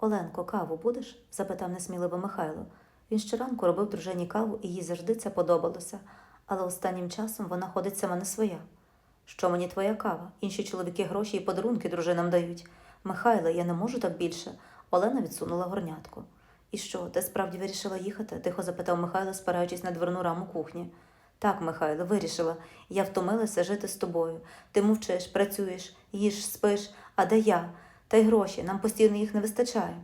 Оленко, каву будеш? запитав несміливо Михайло. Він щоранку робив дружині каву, і їй завжди це подобалося, але останнім часом вона ходить сама не своя. Що мені твоя кава? Інші чоловіки гроші і подарунки дружинам дають. Михайле, я не можу так більше. Олена відсунула горнятку. І що, ти справді вирішила їхати? тихо запитав Михайло, спираючись на дверну раму кухні. Так, Михайло, вирішила. Я втомилася жити з тобою. Ти мовчиш, працюєш, їш, спиш, а де я? Та й гроші, нам постійно їх не вистачає.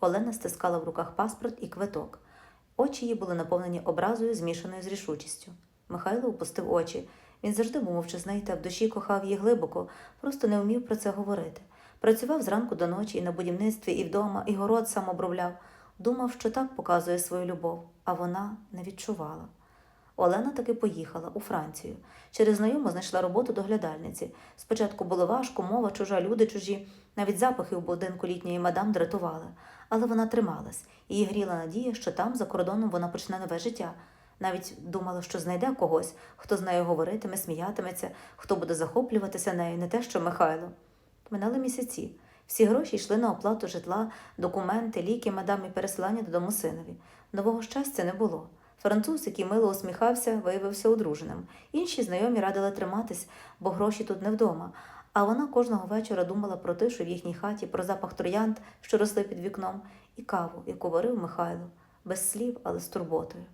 Олена стискала в руках паспорт і квиток. Очі її були наповнені образою, змішаною з рішучістю. Михайло опустив очі. Він завжди був мовчазний та в душі кохав її глибоко, просто не вмів про це говорити. Працював зранку до ночі і на будівництві, і вдома, і город сам обробляв. Думав, що так показує свою любов, а вона не відчувала. Олена таки поїхала у Францію. Через знайому знайшла роботу доглядальниці. Спочатку було важко, мова чужа, люди чужі, навіть запахи в будинку літньої мадам дратували. Але вона трималась, її гріла надія, що там, за кордоном, вона почне нове життя. Навіть думала, що знайде когось, хто з нею говоритиме, сміятиметься, хто буде захоплюватися нею, не те, що Михайло. Минали місяці. Всі гроші йшли на оплату житла, документи, ліки, мадам і пересилання додому синові. Нового щастя не було. Француз, який мило усміхався, виявився одруженим. Інші знайомі радили триматись, бо гроші тут не вдома. А вона кожного вечора думала про тишу в їхній хаті, про запах троянд, що росли під вікном, і каву, яку варив Михайло, без слів, але з турботою.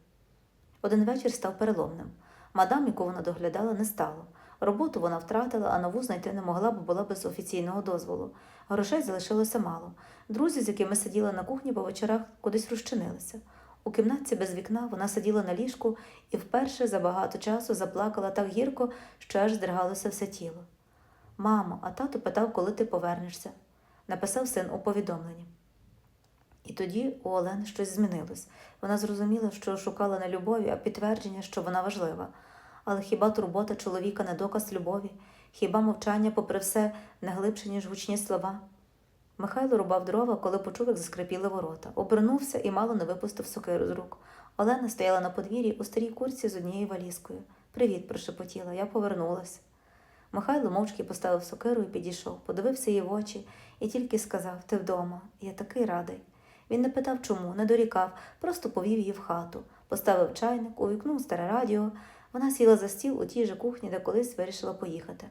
Один вечір став переломним. Мадам, яку вона доглядала, не стало. Роботу вона втратила, а нову знайти не могла, бо була без офіційного дозволу. Грошей залишилося мало. Друзі, з якими сиділа на кухні по вечорах, кудись розчинилися. У кімнатці без вікна вона сиділа на ліжку і вперше за багато часу заплакала так гірко, що аж здригалося все тіло. Мамо, а тато питав, коли ти повернешся, написав син у повідомленні. І тоді у Олени щось змінилось. Вона зрозуміла, що шукала не любові, а підтвердження, що вона важлива. Але хіба турбота чоловіка не доказ любові? Хіба мовчання, попри все, не глибше, ніж гучні слова? Михайло рубав дрова, коли почув, як заскрипіли ворота. Обернувся і мало не випустив сокиру з рук. Олена стояла на подвір'ї у старій курці з однією валізкою. Привіт, прошепотіла, я повернулась. Михайло мовчки поставив сокиру і підійшов, подивився їй в очі і тільки сказав Ти вдома, я такий радий. Він не питав чому, не дорікав, просто повів її в хату, поставив чайник, увікнув старе радіо. Вона сіла за стіл у тій же кухні, де колись вирішила поїхати.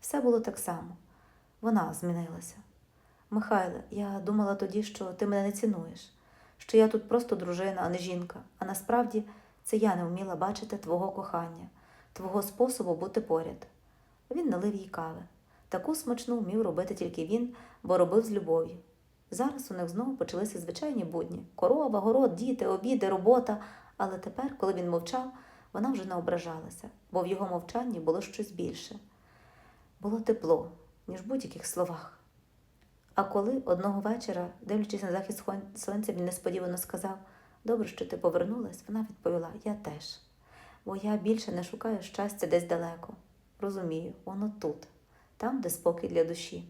Все було так само. Вона змінилася. Михайле, я думала тоді, що ти мене не цінуєш, що я тут просто дружина, а не жінка. А насправді це я не вміла бачити твого кохання, твого способу бути поряд. Він налив їй кави. Таку смачну вмів робити тільки він, бо робив з любов'ю. Зараз у них знову почалися звичайні будні корова, город, діти, обіди, робота. Але тепер, коли він мовчав, вона вже не ображалася, бо в його мовчанні було щось більше. Було тепло, ніж в будь-яких словах. А коли одного вечора, дивлячись на захід сонця, він несподівано сказав Добре, що ти повернулась, вона відповіла Я теж. Бо я більше не шукаю щастя десь далеко. Розумію, воно тут, там, де спокій для душі.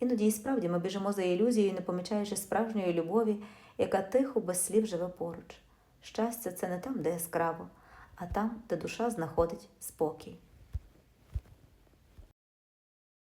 Іноді і справді ми біжимо за ілюзією, не помічаючи справжньої любові, яка тихо, без слів живе поруч. Щастя це не там, де яскраво, а там, де душа знаходить спокій.